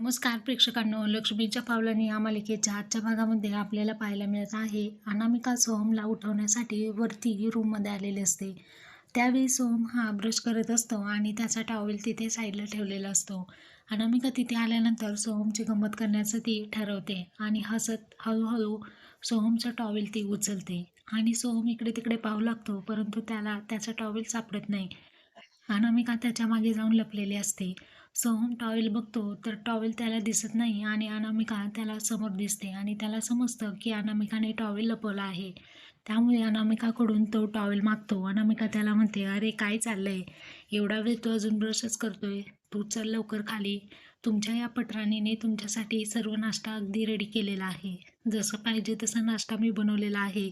नमस्कार प्रेक्षकांनो लक्ष्मीच्या पावलांनी या मालिकेच्या आजच्या भागामध्ये आपल्याला पाहायला मिळत आहे अनामिका सोहमला उठवण्यासाठी वरती रूममध्ये आलेले असते. त्यावेळी सोहम हा ब्रश करत असतो आणि त्याचा टॉवेल तिथे साईडला ठेवलेला असतो. अनामिका तिथे आल्यानंतर सोहमची गंमत करण्याचं ती ठरवते आणि हसत हळूहळू सोहमचं टॉवेल ती उचलते. आणि सोहम इकडे तिकडे पाहू लागतो परंतु त्याला त्याचा टॉवेल सापडत नाही. अनामिका त्याच्यामागे जाऊन लपलेली असते. सोहम टॉवेल बघतो तर टॉवेल त्याला दिसत नाही आणि अनामिका त्याला समोर दिसते आणि त्याला समजतं की अनामिकाने टॉवेल लपवला आहे. त्यामुळे अनामिकाकडून तो टॉवेल मागतो. अनामिका त्याला म्हणते अरे काय चाललंय? एवढा वेळ तू अजून ब्रशच करतोय. तू चल लवकर खाली. तुमच्या या पटराणीने तुमच्यासाठी सर्व नाश्ता अगदी रेडी केलेला आहे. जसं पाहिजे तसा नाश्ता मी बनवलेला आहे.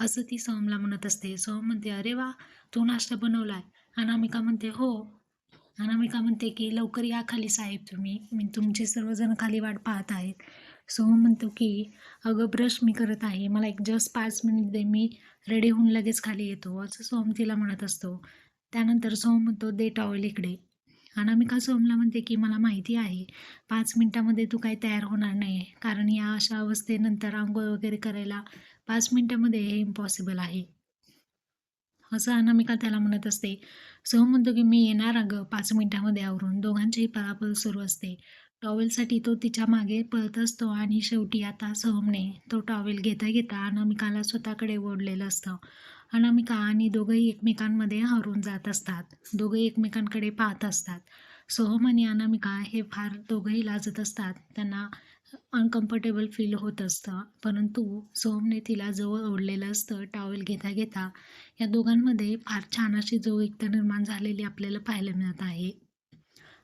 असं ती सोहमला म्हणत असते. सोहम म्हणते अरे वा तू नाश्ता बनवलाय. अनामिका म्हणते हो. अनामिका म्हणते की लवकर या खाली साहेब तुम्ही. मी तुमचे सर्वजण खाली वाट पाहत आहेत. सोहम म्हणतो की अगं ब्रश मी करत आहे. मला एक जस्ट पाच मिनिट दे. मी रेडी होऊन लगेच खाली येतो. असं सोहम तिला म्हणत असतो. त्यानंतर सोहम म्हणतो दे टॉवेल इकडे. अनामिका सोहमला म्हणते की मला माहिती आहे. पाच मिनटामध्ये तू काही तयार होणार नाही कारण या अशा अवस्थेनंतर आंघोळ वगैरे करायला पाच मिनटामध्ये हे इम्पॉसिबल आहे. असं अनामिका त्याला म्हणत असते. सह म्हणतो की मी येणार अगं. पाच मिनिटामध्ये आवरून दोघांचीही पळापळ सुरू असते. टॉवेलसाठी तो तिच्यामागे पळत असतो आणि शेवटी आता सोहमने तो टॉवेल घेता घेता अनामिकाला स्वतःकडे ओढलेलं असतं. अनामिका आणि दोघंही एकमेकांमध्ये हरून जात असतात. दोघंही एकमेकांकडे पाहत असतात. सोहम आणि अनामिका हे फार दोघंही लाजत असतात. त्यांना अनकम्फर्टेबल फील होत असतं. परंतु सोहमने तिला जवळ ओढलेलं असतं टॉवेल घेता घेता या दोघांमध्ये फार छान अशी जवळीकता निर्माण झालेली आपल्याला पाहायला मिळत आहे.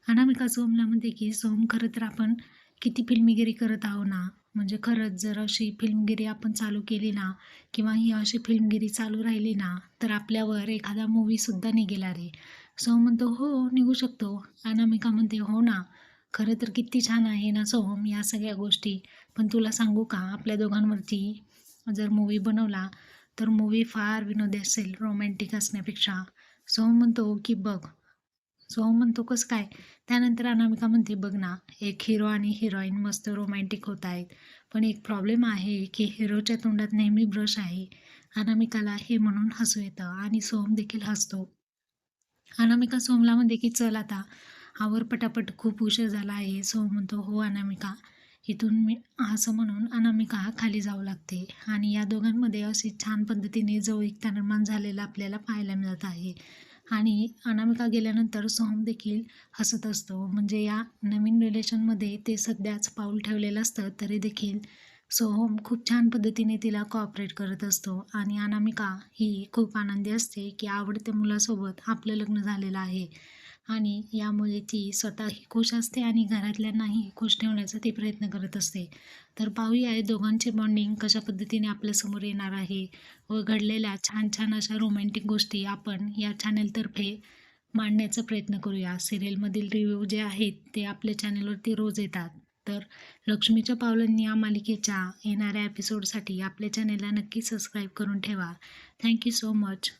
अनामिका सोहमला म्हणते की सोहम खरं तर आपण किती फिल्मगिरी करत आहो ना? म्हणजे खरंच जर अशी फिल्मगिरी आपण चालू केली ना किंवा ही अशी फिल्मगिरी चालू राहिली ना तर आपल्यावर एखादा मूवीसुद्धा निघेला रे सोम म्हणतो हो निघू शकतो. अनामिका म्हणते हो ना. खरं तर किती छान आहे ना सोहम या सगळ्या गोष्टी. पण तुला सांगू का आपल्या दोघांवरती जर मूवी बनवला तर मूवी फार विनोदी असेल रोमॅन्टिक असण्यापेक्षा. सोहम म्हणतो की बघ. सोहम म्हणतो कसं काय? त्यानंतर अनामिका म्हणते बघ ना एक हिरो आणि हिरोईन मस्त रोमॅन्टिक होत आहेत. पण एक प्रॉब्लेम आहे की हिरोच्या तोंडात नेहमी ब्रश आहे. अनामिकाला हे म्हणून हसू येतं आणि सोहम देखील हसतो. अनामिका सोहमला म्हणते की चल आता आवर पटापट खूप उशीर झाला आहे. सो म्हणतो हो अनामिका. इथून मी असं म्हणून अनामिका खाली जाऊ लागते. आणि या दोघांमध्ये अशी छान पद्धतीने जवळीकता निर्माण झालेला आपल्याला पाहायला मिळत आहे. आणि अनामिका गेल्यानंतर सोहम देखील हसत असतो. म्हणजे या नवीन रिलेशनमध्ये ते सध्याच पाऊल ठेवलेलं असतं तरी देखील सोहम खूप छान पद्धतीने तिला कॉपरेट करत असतो. आणि अनामिका ही खूप आनंदी असते की आवडत्या मुलासोबत आपलं लग्न झालेलं आहे. आणि यामुळे ती स्वतःही खुश असते आणि घरातल्यांनाही खुश ठेवण्याचा ती प्रयत्न करत असते. तर पाहूया दोघांचे बॉन्डिंग कशा पद्धतीने आपल्यासमोर येणार आहे व घडलेल्या छान छान अशा रोमॅन्टिक गोष्टी आपण या चॅनलतर्फे मांडण्याचा प्रयत्न करूया. सिरियलमधील रिव्ह्यू जे आहेत ते आपल्या चॅनलवरती रोज येतात. तर लक्ष्मीच्या पावलांनी या मालिकेच्या येणाऱ्या एपिसोडसाठी आपल्या चॅनलला नक्की सबस्क्राईब करून ठेवा. Thank you so much